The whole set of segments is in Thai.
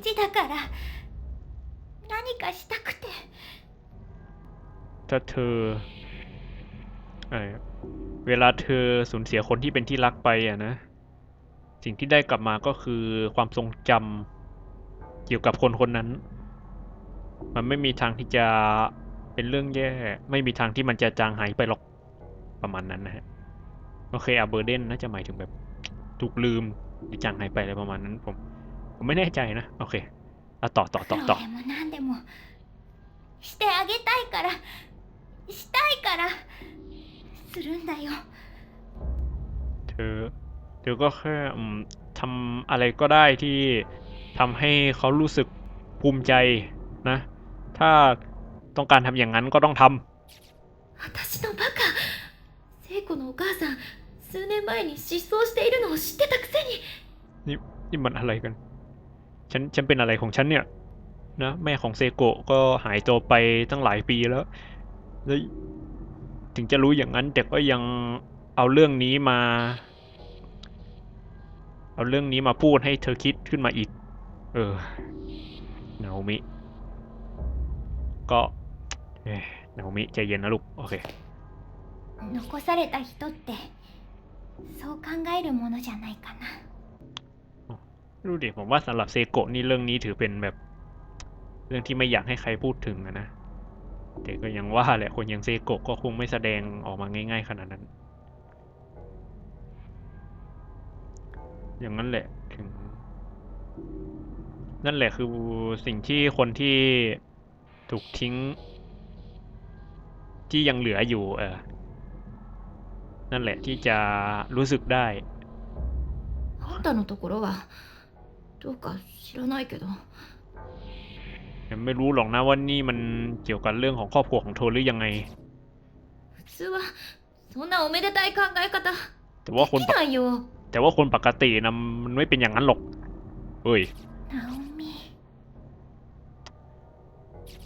事だから何かしたくて ถ้าเธอเอ่อเวลาเธอสูญเสียคนที่เป็นที่รักไปอะนะ สิ่งที่ได้กลับมาก็คือความทรงจำเกี่ยวกับคนคนนั้น มันไม่มีทางที่จะเป็นเรื่องแย่ ไม่มีทางที่มันจะจางหายไปหรอกประมาณนั้นนะฮะ โอเคอาเบอร์เดนน่าจะหมายถึงแบบถูกลืมหรือจางหายไปอะไรประมาณนั้น ผม ผมไม่แน่ใจนะ โอเคอ่ะต่อต่อต่อต่อ でも何でもしてあげたいからしたいからするんだよ เธอ เธอก็แค่อืมทำอะไรก็ได้ที่ทำให้เขารู้สึกภูมิใจนะ ถ้าต้องการทำอย่างนั้นก็ต้องทำ 私のバカ聖子のお母さん数年前に失踪しているのを知ってたくせに นี่นี่มันอะไรกัน ฉัน ฉันเป็นอะไรของฉันเนี่ย นะ แม่ของเซโกะก็หายตัวไปตั้งหลายปีแล้ว แล้ว ถึงจะรู้อย่างนั้น แต่ก็ยังเอาเรื่องนี้มา เอาเรื่องนี้มาพูดให้เธอคิดขึ้นมาอีก เออ นาโอมิ ก็เอ้ยนาโอมิใจเย็นนะลูก โอเค 残された人ってそう考えるものじゃないかな ดูดิผมว่าสำหรับเซโกะนี่เรื่องนี้ถือเป็นแบบ เรื่องที่ไม่อยากให้ใครพูดถึงนะนะ แต่ก็ยังว่าแหละคนอย่างเซโกะก็คงไม่แสดงออกมาง่าย ๆ ขนาดนั้น อย่างนั้นแหละถึง นั่นแหละคือสิ่งที่คนที่ถูกทิ้ง ที่ยังเหลืออยู่ เออ นั่นแหละที่จะรู้สึกได้ あんたのところは どうか知らないけど ยังไม่รู้หรอกนะว่านี่มันเกี่ยวกับเรื่องของครอบครัวของเธอหรือยังไง 普通はそんなおめでたい考え方 แต่ว่าคน で ป き ก ないよ แต่ว่าคนปกตินะมันไม่เป็นอย่างนั้นหรอก เฮ้ย ナオミ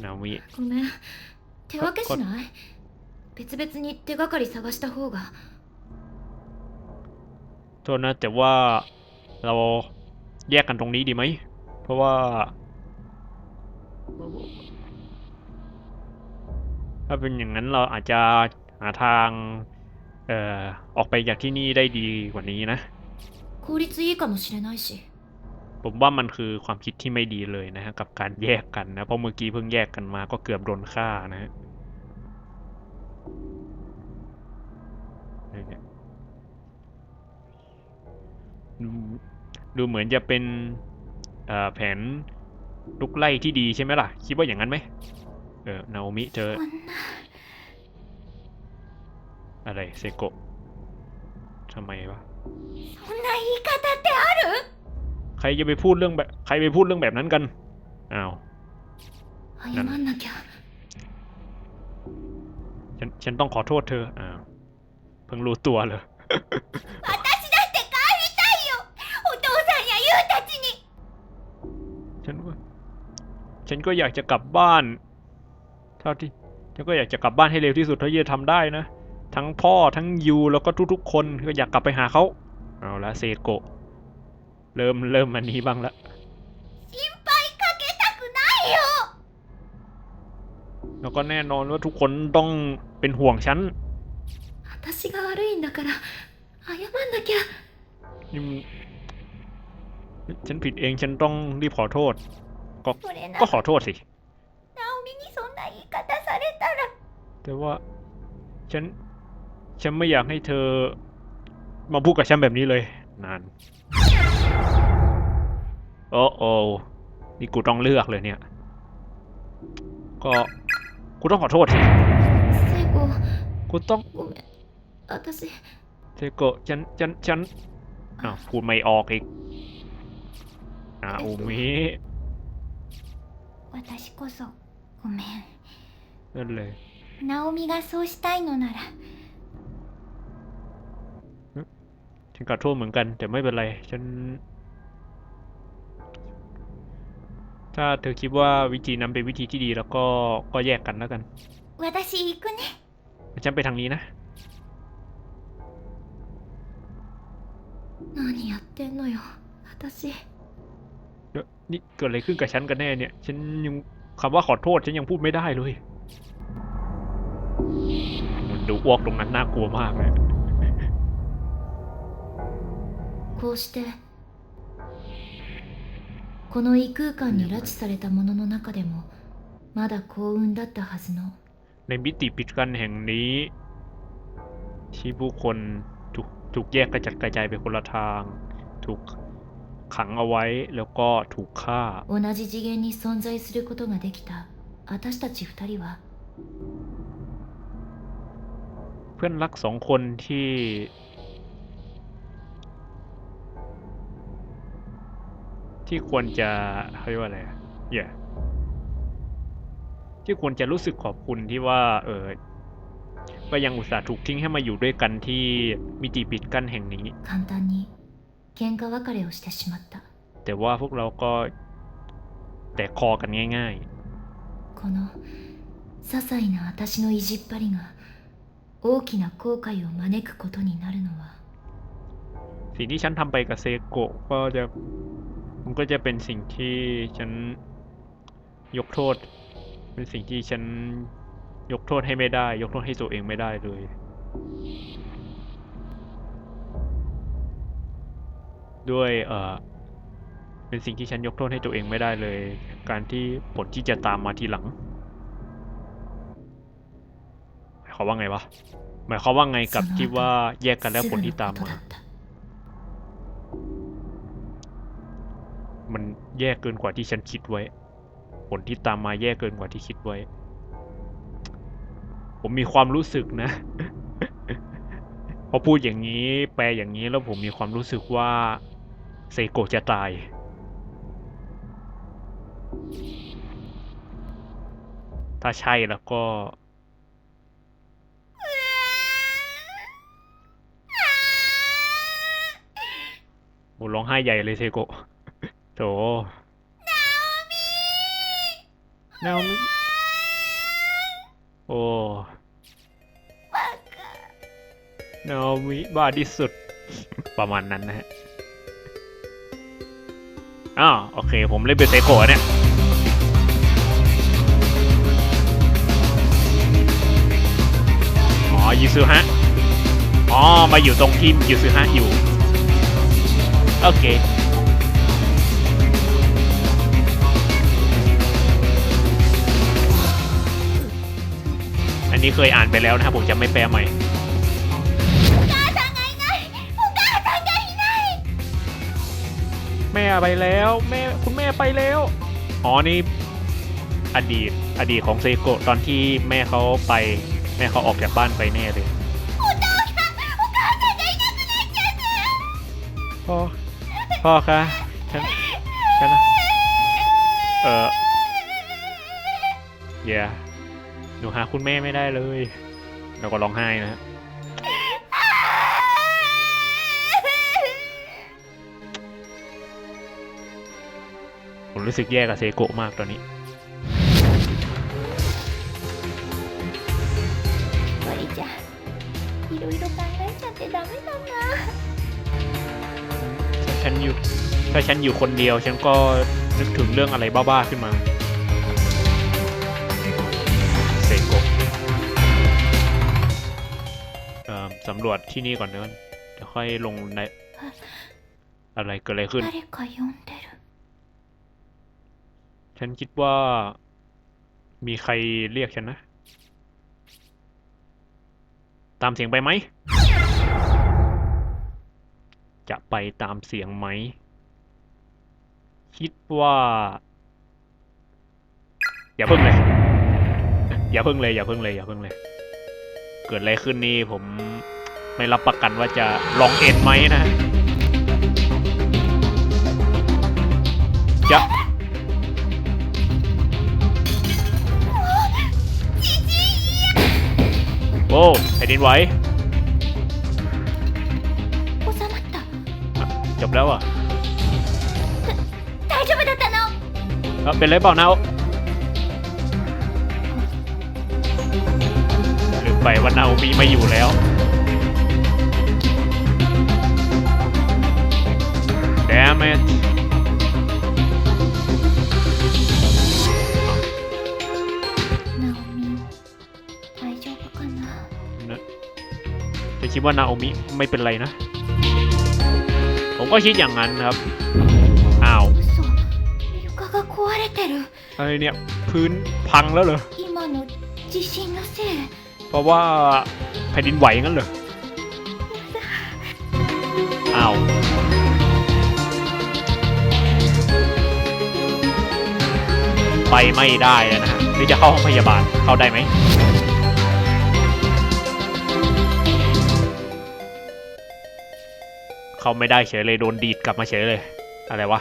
นามิ ごめん手分けしない別々に手がかり探した方が โทษนะแต่ว่าเรา แยกกันตรงนี้ดีไหม เพราะว่า ถ้าเป็นอย่างนั้นเราอาจจะหาทางเอ่อออกไปจากที่นี่ได้ดีกว่านี้นะผมว่ามันคือความคิดที่ไม่ดีเลยนะฮะกับการแยกกันนะเพราะเมื่อกี้เพิ่งแยกกันมาก็เกือบโดนฆ่านะฮะนี่ ดูเหมือนจะเป็นแผนลุกไล่ที่ดีใช่ไหมล่ะ คิดว่าอย่างนั้นไหมเออนาโอมิเจอ อะไรเซโกทำไมวะใครจะไปพูดเรื่องแบบ ใครไปพูดเรื่องแบบนั้นกันอ้าวนั่นฉันฉันต้องขอโทษเธออ้าวเพิ่งรู้ตัวเลย ฉันว่า ฉันก็อยากจะกลับบ้าน เท่าที่ ฉันก็อยากจะกลับบ้านให้เร็วที่สุดเท่าที่จะทำได้นะ ทั้งพ่อ ทั้งยู แล้วก็ทุกๆ คนก็อยากกลับไปหาเขา เอาละเซโกะ เริ่ม เริ่มอันนี้บ้างละ 心配かけたくないよ แล้วก็แน่นอนว่าทุกคนต้องเป็นห่วงฉัน 私が悪いんだから謝んなきゃ นี่มัน ฉันผิดเองฉันต้องรีบขอโทษ ก็ก็ขอโทษสิแต่ว่า ฉัน ฉันไม่อยากให้เธอ มาพูดกับฉันแบบนี้เลย นานโอ้โอนี่กูต้องเลือกเลยเนี่ย ก็กูต้องขอโทษสิกูต้องเธซโกฉัน ฉัน ฉันอ้าวพูดไม่ออกอีก อาอุมิ 私こそごめん นั่นเลย ナオミがそうしたいのなら ฉันขอโทษเหมือนกัน แต่ไม่เป็นไร ฉัน ถ้าเธอคิดว่าวิธีนั้นเป็นวิธีที่ดีแล้วก็ ก็แยกกันแล้วกัน 私行くね ฉันไปทางนี้นะ 何やってんのよ私 เดี๋ยวนี่เกิดอะไรขึ้นกับฉันกันแน่เนี่ย ฉันยังคำว่าขอโทษฉันยังพูดไม่ได้เลย มันดูอ้วกตรงนั้นน่ากลัวมากเลย こうしてこの異空間に拉致されたものの中でもまだ幸運だったはずの ในมิติปิดกันแห่งนี้ ที่ผู้คนถูกถูกแยกกระจัดกระจายไปคนละทาง ถูก ขังเอาไว้แล้วก็ถูกฆ่า 同じ次元に存在することができた私たち二人は เพื่อนรักสองคนที่ ที่ควรจะเขาเรียกว่าอะไรอะเย่ที่ควรจะรู้สึกขอบคุณที่ว่า เออก็ยังอุตส่าห์ถูกทิ้งให้มาอยู่ด้วยกันที่มิติปิดกั้นแห่งนี้ 簡単に 喧嘩別れをしてしまった แต่ว่าพวกเราก็แตกคอกันง่าย この些細な私の意地っ張りが大きな後悔を招くことになるのは ๆ สิ่งที่ฉันทำไปกับเซโกะก็จะมันก็จะเป็นสิ่งที่ฉันยกโทษ เป็นสิ่งที่ฉันยกโทษให้ไม่ได้ ยกโทษให้ตัวเองไม่ได้เลย ด้วยเออเป็นสิ่งที่ฉันยกโทษให้ตัวเองไม่ได้เลย การที่ผลที่จะตามมาทีหลังหมายความว่าไงวะหมายความว่าไงกับที่ว่าแยกกันแล้วผลที่ตามมา มันแยกเกินกว่าที่ฉันคิดไว้ ผลที่ตามมาแยกเกินกว่าที่คิดไว้ ผมมีความรู้สึกนะพอพูดอย่างนี้แปลอย่างนี้แล้วผมมีความรู้สึกว่า เซโกะจะตาย ถ้าใช่แล้วก็ โอ้ร้องไห้ใหญ่เลยเซโกะโถนาโอมิโอ้นาโอมิบ้าที่สุด ประมาณนั้นนะฮะ อ้าวโอเค ผมเล่นเป็นเซโกะเนี่ยอ๋อยูซุฮะอ๋อ มาอยู่ตรงที่ยูซุฮะอยู่ โอเคอันนี้เคยอ่านไปแล้วนะครับผมจะไม่แปลใหม่ แม่ไปแล้วแม่คุณแม่ไปแล้วอ๋อนี่อดีตอดีตของเซโกะตอนที่แม่เขาไป แม่เขาออกจากบ้านไปแน่เลยพ่อพ่อคะฉันฉันเอออย่าหนูหาคุณแม่ไม่ได้เลยเราก็ร้องไห้นะ ผมรู้สึกแย่กับเซโกะมากตอนนี้ マリちゃんいろいろ考えちゃってダメだな ถ้าฉันอยู่ ถ้าฉันอยู่คนเดียว ฉันก็นึกถึงเรื่องอะไรบ้าๆขึ้นมา เซโกะเอ่อสำรวจที่นี่ก่อนเนอะเดี๋ยวค่อยลงในอะไรเกิดอะไรขึ้น 誰か呼んでる ฉันคิดว่า มีใครเรียกฉันนะ ตามเสียงไปไหม จะไปตามเสียงไหม คิดว่า อย่าเพิ่งเลย อย่าเพิ่งเลย อย่าเพิ่งเลย อย่าเพิ่งเลย เกิดอะไรขึ้นนี่ผมไม่รับประกันว่าจะลองเอ็นไหมนะจะ โอ้แผ่นดินไหว 収まった จบแล้วอ่ะ 大丈夫だったの เอ้าเป็นไรเปล่านะลืมไปว่านาโอมิไม่อยู่แล้ว damn it คิดว่านาโอมิไม่เป็นไรนะ ผมก็คิดอย่างนั้นครับ อ้าวอะไรเนี่ย พื้นพังแล้วเหรอ เพราะว่าแผ่นดินไหวงั้นเหรอ อ้าวไปไม่ได้นะฮะนี่จะเข้าห้องพยาบาลเข้าได้ไหม เข้าไม่ได้เฉยเลย โดนดีดกลับมาเฉยเลย อะไรวะ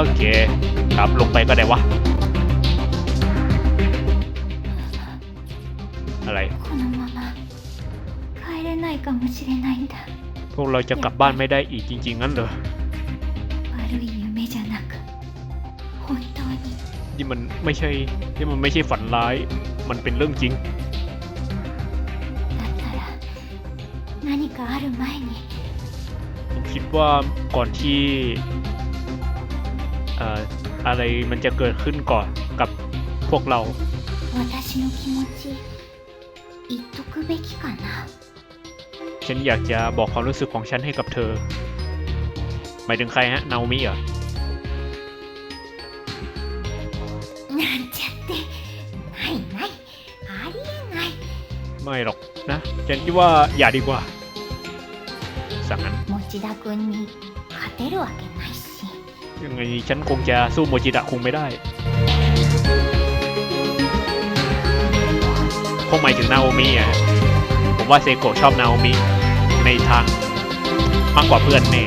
โอเค ครับลงไปก็ได้วะ อะไร このまま帰れないかもしれないんだ พวกเราจะกลับบ้านไม่ได้อีกจริง ๆ งั้นเหรอ 悪い夢じゃなく本当に นี่มันไม่ใช่ นี่มันไม่ใช่ฝันร้าย มันเป็นเรื่องจริง 前に ผมคิดว่าก่อนที่เอ่ออะไรมันจะเกิดขึ้นก่อนกับพวกเรา 私の気持ち言っとくべきかな ฉันอยากจะบอกความรู้สึกของฉันให้กับเธอ หมายถึงใครฮะ นาโอมิเหรอ なんちゃってないないありえない ไม่หรอกนะ ฉันคิดว่าอย่าดีกว่า สั่งนั้น 持田君に勝てるわけないし ยังไงฉันคงจะสู้โมจิดะคุงไม่ได้ คงหมายถึงนาโอมิอ่ะ ผมว่าเซโกะชอบนาโอมิในทางมากกว่าเพื่อนแน่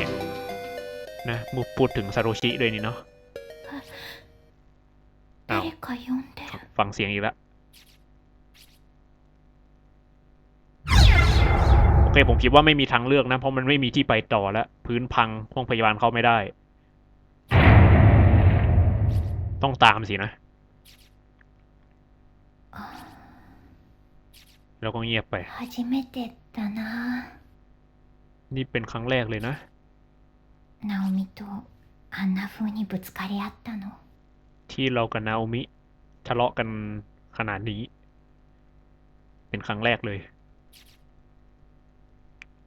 นะมูพูดถึงซาโรชิด้วยนี่เนาะ อ้าว 誰か呼んでる ฟังเสียงอีกแล้ว เคผมคิดว่าไม่มีทางเลือกนะ เพราะมันไม่มีที่ไปต่อแล้ว พื้นพังห้องพยาบาลเข้าไม่ได้ ต้องตามสินะ แล้วก็เงียบไป 初めてだな นี่เป็นครั้งแรกเลยนะ ナオミとあんな風にぶつかり合ったの ที่เรากับนาโอมิทะเลาะกันขนาดนี้ เป็นครั้งแรกเลย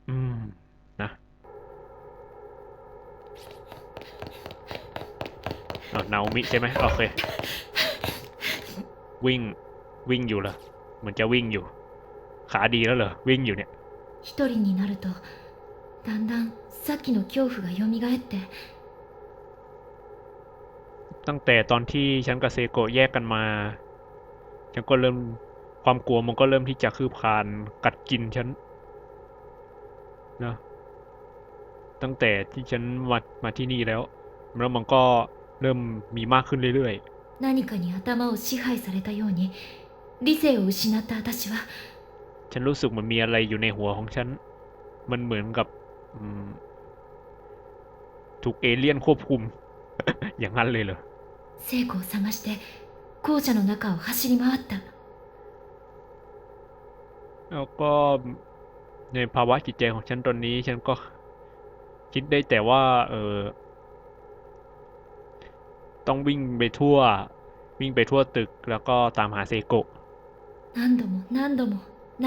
อืม นะเอานาโอมิใช่ไหมโอเค วิ่ง วิ่งอยู่เหรอเหมือนจะวิ่งอยู่ ขาดีแล้วเหรอ วิ่งอยู่เนี่ย 一人になるとだんだんさっきの恐怖が蘇って ตั้งแต่ตอนที่ฉันกับเซโกะแยกกันมา ฉันก็เริ่มความกลัวมันก็เริ่มที่จะคืบคลานกัดกินฉัน นะตั้งแต่ที่ฉันมามาที่นี่แล้ว แล้วมันก็เริ่มมีมากขึ้นเรื่อย 何かに頭を支配されたように理性を失った私は ๆ ฉันรู้สึกเหมันมีอะไรอยู่ในหัวของฉัน มันเหมือนกับอืมถูกเอเลี่ยนควบคุม อย่างนั้นเลยเหรอ 聖子を探して校舎の中を走り回った แล้วก็ ในภาวะจิตใจของฉันตอนนี้ ฉันก็คิดได้แต่ว่า เออ ต้องวิ่งไปทั่ว วิ่งไปทั่วตึก แล้วก็ตามหาเซโกะนั่นดมนั่นดมน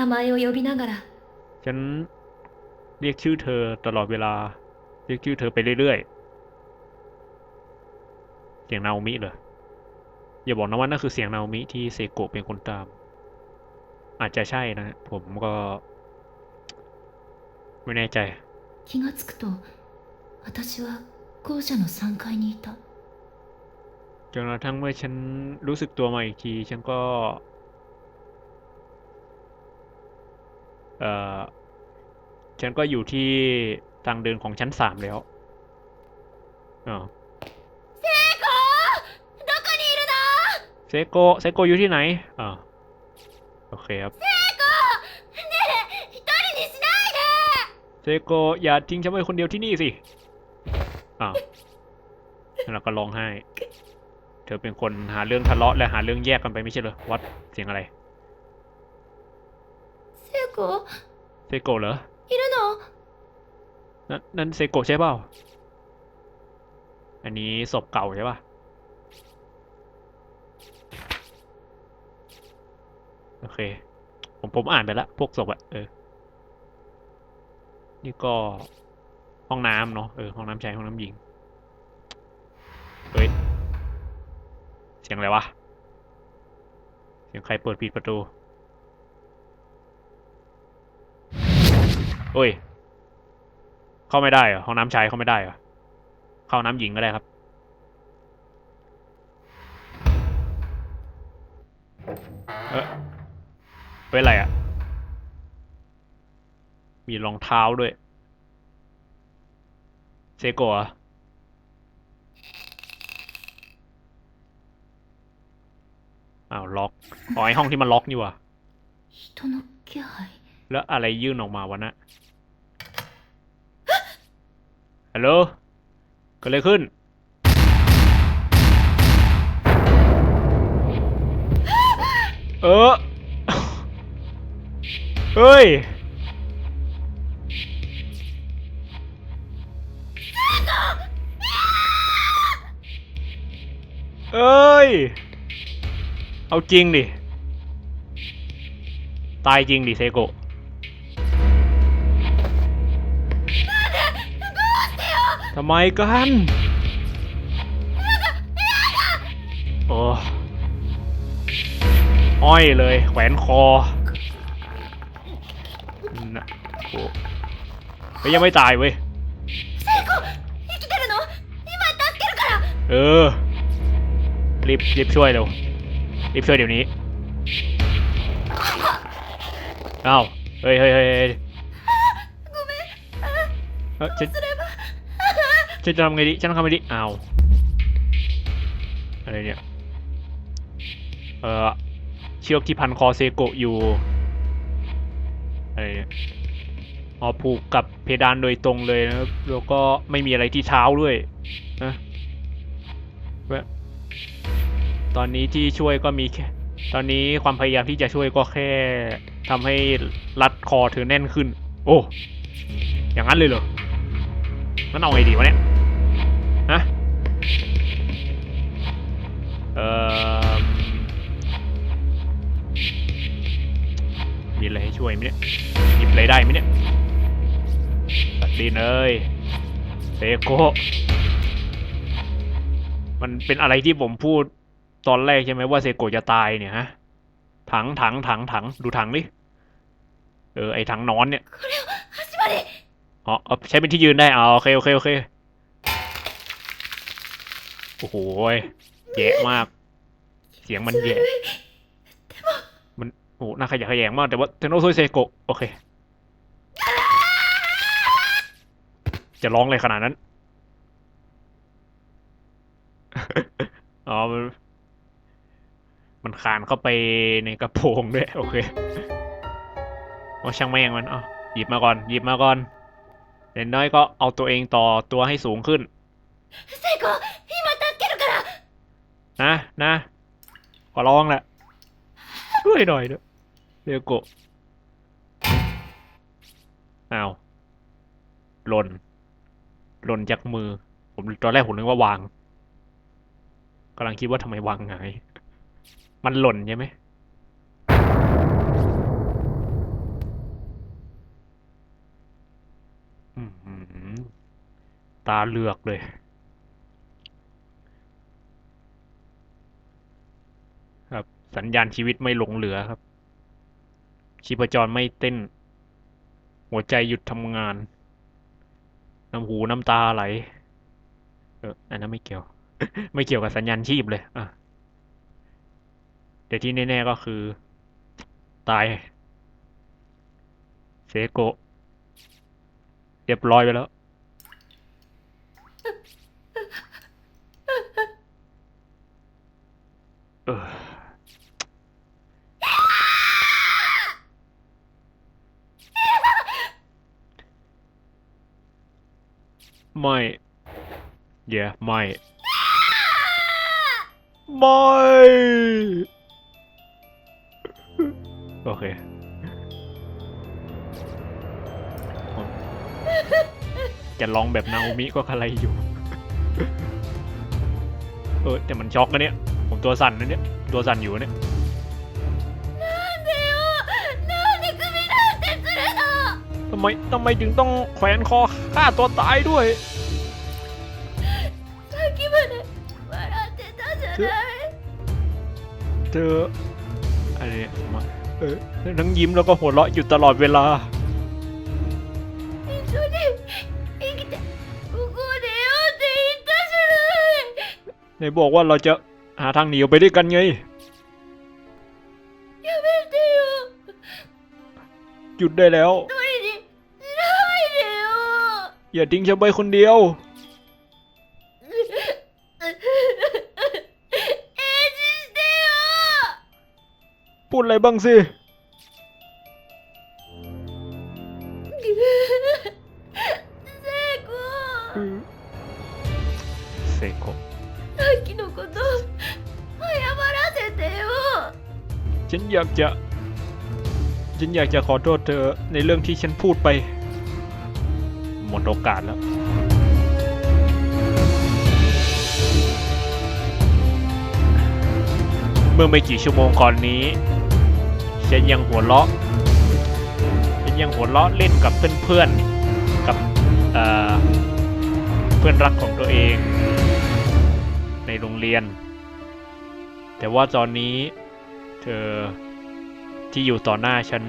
ฉันเรียกชื่อเธอตลอดเวลา เรียกชื่อเธอไปเรื่อยๆ เสียงนาโอมิเลยอย่าบอกนะว่านั่นคือเสียงนาโอมิที่เซโกะเป็นคนตาม อาจจะใช่นะ ผมก็ ไม่แน่ใจ 気がつくと私は校舎の3階にいた จนกระทั่งเมื่อฉันรู้สึกตัวมาอีกที ฉันก็ เอ่อ ฉันก็อยู่ที่ทางเดินของชั้นสามแล้วอ๋อ どこにいるの เซโกะเซโกะอยู่ที่ไหนอ่าโอเคครับ เซโกะอย่าทิ้งฉันไว้คนเดียวที่นี่สิ อ้าวแล้วก็ร้องไห้ เธอเป็นคนหาเรื่องทะเลาะและหาเรื่องแยกกันไปไม่ใช่เหรอ วัด เสียงอะไร 聖子 เซโกะเหรอ いるの นั่นนั่นเซโกะใช่เปล่า อันนี้ศพเก่าใช่ป่ะ โอเค ผมผมอ่านไปแล้ว พวกศพอะเออ นี่ก็ห้องน้ำเนาะเออห้องน้ำชายห้องน้ำหญิงเฮ้ยเสียงอะไรวะเสียงใครเปิดปิดประตูโอ้ย เข้าไม่ได้เหรอห้องน้ำชายเข้าไม่ได้เหรอเข้าน้ำหญิงก็ได้ครับเออเป็นไรอะ มีรองเท้าด้วย เซโกะเหรออ้าวล็อก อ๋อไอห้องที่มันล็อกนี่หว่ะ 人の気配 แล้วอะไรยื่นออกมาวะนะ ฮัลโหลเกิดอะไรขึ้น เออ เฮ้ย เอ้ย เอาจริงดิ ตายจริงดิเซโกทำไมกันโอ้อ้อยเลย แขวนคอนะโอ้ไม่ยังไม่ตายเว้ยเออ รีบรีบช่วยเร็วรีบช่วยเดี๋ยวนี้เอ้าเฮ้ยเฮ้ยเฮ้ยเออฉันจะทำไงดีฉันทำไงดิเอ้าอะไรเนี่ย เออเชือกที่พันคอเซโกะอยู่ อะไรเนี่ยอ๋อผูกกับเพดานโดยตรงเลยนะแล้วก็ไม่มีอะไรที่เท้าด้วยนะ ตอนนี้ที่ช่วยก็มีแค่ตอนนี้ความพยายามที่จะช่วยก็แค่ทำให้รัดคอเธอแน่นขึ้น โอ้ อย่างนั้นเลยเหรองั้นเอาไงดีวะเนี่ยฮะเอ่อมีอะไรให้ช่วยไหมเนี่ยหยิบอะไรได้ไหมเนี่ยตัดดินเอ้ยเซโกมันเป็นอะไรที่ผมพูด ตอนแรกใช่ไหมว่าเซโกะจะตายเนี่ยฮะ ถังถังถังถังดูถังดิ เออไอถังนอนเนี่ยเอ๋อใช้เป็นที่ยืนได้อ๋อโอเคโอเคโอเค โอ้โหแย่มาก เสียงมันแย่มันโอ้หน้าขยะขยงมาก แต่ว่าเทโนโซยเซโกะโอเค จะร้องเลยขนาดนั้น อ๋อ มันคานเข้าไปในกระโปรงด้วย โอเคโอ้ช่างแม่งมันอ๋อหยิบมาก่อน หยิบมาก่อนเด่นน้อยก็เอาตัวเองต่อตัวให้สูงขึ้นนะนะขอร้องแหละช่วยหน่อยเถอเรีโกะอ้าวหล่นหล่นจากมือ ผมตอนแรกผมนึกว่าวางกำลังคิดว่าทำไมวางไง มันหล่นใช่ไหมตาเหลือกเลย ครับ สัญญาณชีวิตไม่หลงเหลือครับ ชีพจรไม่เต้น หัวใจหยุดทำงาน น้ำหูน้ำตาไหล เอออันนั้นไม่เกี่ยว ไม่เกี่ยวกับสัญญาณชีพเลย อะ แต่ที่แน่ๆก็คือ ตาย เซโกะเรียบร้อยไปแล้ว เออไม่เย่ไม่ไม่ โอเคจะลองแบบนาโอมิก็อะไรอยู่ เออแต่มันช็อกนะเนี่ย ผมตัวสั่นนะเนี่ย ตัวสั่นอยู่เนี่ยทำไมทำไมถึงต้องแขวนคอฆ่าตัวตายด้วยเธอ เออทั้งยิ้มแล้วก็หัวเราะอยู่ตลอดเวลา 一緒に生きてここを出ようって言ったじゃない ไหนบอกว่าเราจะหาทางหนีออกไปด้วยกันไง やめてよ หยุดได้แล้ว 一人にしないでよ อย่าทิ้งฉันไว้คนเดียว ดอะไรบ้างสิ 聖子 เซโกะ さっきのこと謝らせてよ ฉันอยากจะ ฉันอยากจะขอโทษเธอในเรื่องที่ฉันพูดไป หมดโอกาสแล้ว เมื่อไม่กี่ชั่วโมงก่อนนี้ ฉันยังหัวเราะฉันยังหัวเราะเล่นกับเพื่อนๆกับเอ่อเพื่อนรักของตัวเอง ในโรงเรียน แต่ว่าตอนนี้เธอที่อยู่ต่อหน้าฉัน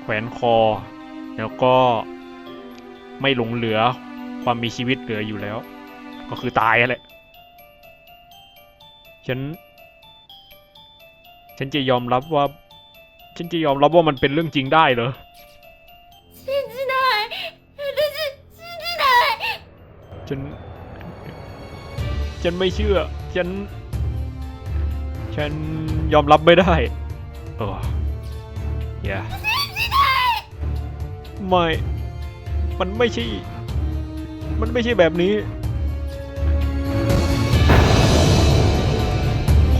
แขวนคอ แล้วก็ไม่หลงเหลือความมีชีวิตเหลืออยู่แล้ว ก็คือตายแหละฉัน ฉันจะยอมรับว่า ฉันจะยอมรับว่ามันเป็นเรื่องจริงได้เหรอฉัน ฉันไม่เชื่อ ฉัน ฉันยอมรับไม่ได้ เอออย่าไม่ มันไม่ใช่ มันไม่ใช่แบบนี้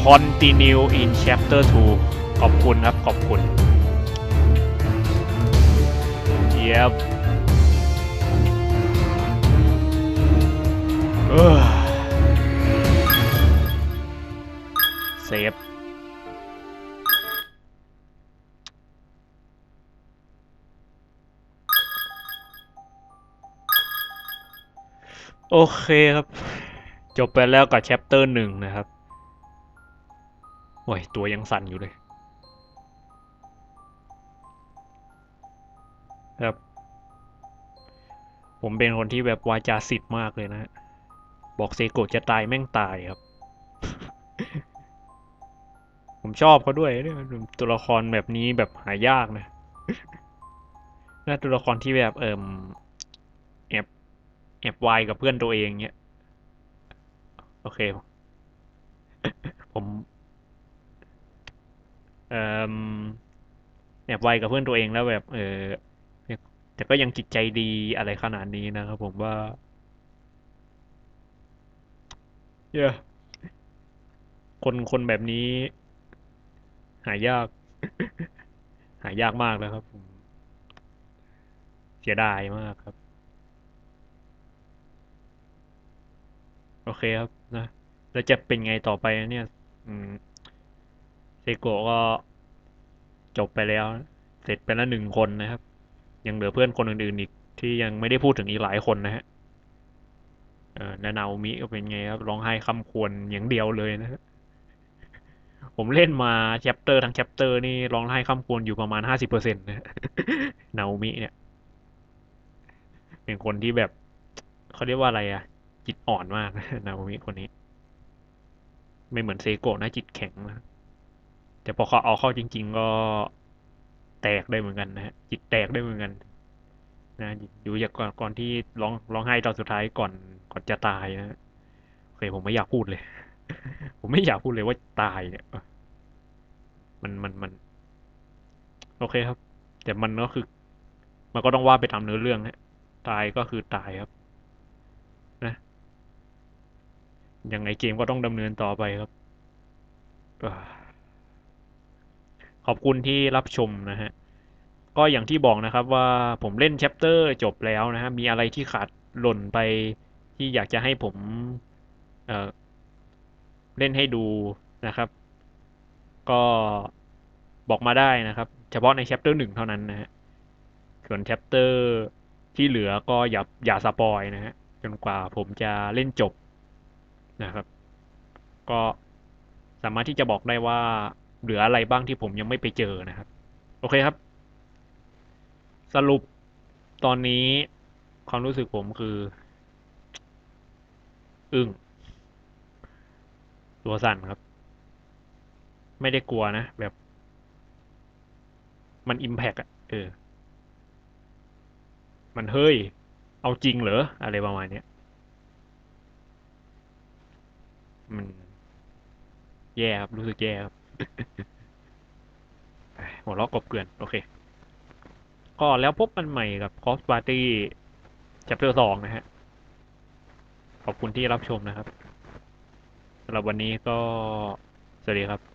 Continue in chapter 2 ขอบคุณครับ ขอบคุณ เยียบเออเซฟโอเคครับ จบไปแล้วกับแชปเตอร์หนึ่งนะครับ อ้ย ตัวยังสั่นอยู่เลย ครับ ผมเป็นคนที่แบบวาจาสิทธิ์มากเลยนะ บอกเซโกะจะตายแม่งตายครับ ผมชอบเขาด้วยเนี่ยตัวละครแบบนี้แบบหายากนะน่าตัวละครที่แบบเอิมแอบแอบวายกับเพื่อนตัวเองเนี่ยโอเค ผม แอบไวกับเพื่อนตัวเองแล้วแบบ เออแต่ก็ยังจิตใจดีอะไรขนาดนี้นะครับผมว่าเยอะคนคนแบบนี้ หายาก หายากมากแล้วครับผมเสียดายมากครับ โอเคครับนะ แล้วจะเป็นไงต่อไปเนี่ย อืม เซโกะก็จบไปแล้ว เสร็จไปแล้วหนึ่งคนนะครับ ยังเหลือเพื่อนคนอื่นๆอีกที่ยังไม่ได้พูดถึงอีกหลายคนนะฮะเออนานาโอมิก็เป็นไงครับร้องไห้คำควรอย่างเดียวเลยนะฮะผมเล่นมาแชปเตอร์ทั้งแชปเตอร์นี่ร้องไห้คำควรอยู่ประมาณห้าสิบเปอร์เซ็นต์นะฮะนาโอมิเนี่ย เป็นคนที่แบบเขาเรียกว่าอะไรอะจิตอ่อนมากนาโอมิคนนี้ ไม่เหมือนเซโกะนะจิตแข็งนะ แต่พอเขาเอาเข้าจริง ๆ ก็แตกได้เหมือนกันนะฮะจิตแตกได้เหมือนกันนะดูจากก่อนก่อนที่ร้องร้องไห้ตอนสุดท้ายก่อนก่อนจะตายนะโอเคผมไม่อยากพูดเลย ผมไม่อยากพูดเลยว่าตายเนี่ยมันมันมัน โอเคครับ แต่มันก็คือ มันก็ต้องว่าไปตามเนื้อเรื่องฮะตายก็คือตายครับ นะยังไงเกมก็ต้องดำเนินต่อไปครับ ขอบคุณที่รับชมนะฮะ ก็อย่างที่บอกนะครับว่าผมเล่นแชปเตอร์จบแล้วนะฮะ มีอะไรที่ขาดหล่นไปที่อยากจะให้ผมเอ่อเล่นให้ดูนะครับ ก็บอกมาได้นะครับ เฉพาะในแชปเตอร์หนึ่งเท่านั้นนะฮะ ส่วนแชปเตอร์ที่เหลือก็อย่าอย่าสปอยนะฮะ จนกว่าผมจะเล่นจบนะครับ ก็สามารถที่จะบอกได้ว่า เหลืออะไรบ้างที่ผมยังไม่ไปเจอนะครับ โอเคครับ สรุปตอนนี้ความรู้สึกผมคือ อึ้งตัวสั่นครับ ไม่ได้กลัวนะ แบบ มันอิมแพกอะเออ มันเฮ้ย เอาจริงเหรอ อะไรประมาณเนี้ยมัน แย่ครับ รู้สึกแย่ครับ หัวเราะกบเกลื่อน โอเค ก็แล้วพบกันใหม่กับ c o s Party Chapter สองนะฮะ ขอบคุณที่รับชมนะครับสำหรับวันนี้ก็ สวัสดีครับ